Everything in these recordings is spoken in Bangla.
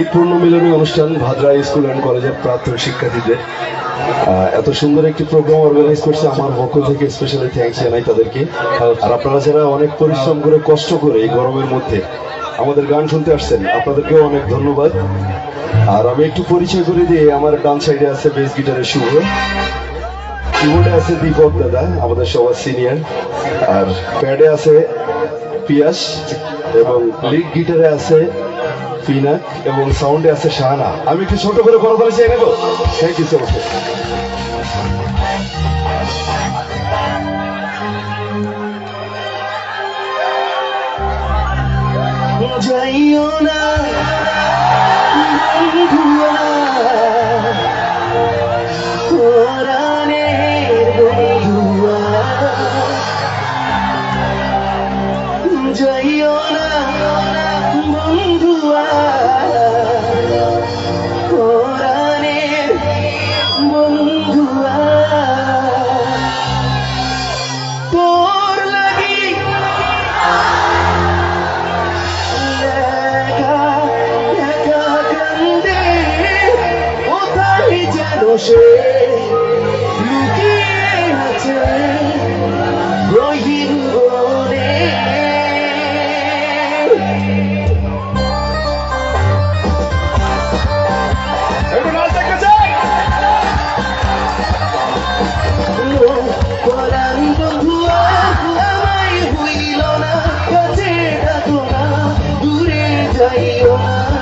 ঈদ পূর্ণ মিলনী অনুষ্ঠান ভাদ্রা স্কুল অ্যান্ড কলেজের প্রাক্তন শিক্ষার্থীদের। এত সুন্দর একটি প্রোগ্রাম অর্গানাইজ করছে আমার পক্ষ থেকে স্পেশালি থ্যাংকস জানাই তাদেরকে। আর আপনারা যারা অনেক পরিশ্রম করে, কষ্ট করে এই গরমের মধ্যে আমাদের গান শুনতে আসছেন, আপনাদেরকেও অনেক ধন্যবাদ। আর আমি একটু পরিচয় করে দিয়ে আমার ডান সাইডে আছে বেস গিটারের শুভ। কিবোর্ডে আছে দীপক দাদা, আমাদের সবার সিনিয়র আর প্যাডে আছে পিয়াস এবং লিড গিটারে আছে পিনাক এবং সাউন্ডে আছে শাহানা। আমি একটু ছোট করে বড় করে চাই নেব থ্যাংক ইউ সো মাচ যাইও না। trời đôi hiên vô đế luôn qua đàn đông hứa hứa mai na có thể ta tuồng na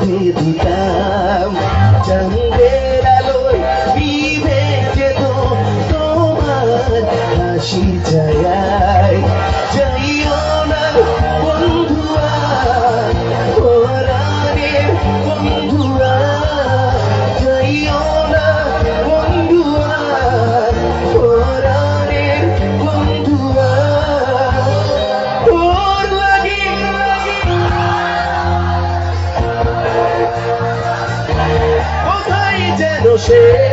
বেঁধে দিতাম। চাঁদের আলোয় বিভে যেত তোমার হাসি ছায়ায়। যাইও eu sei.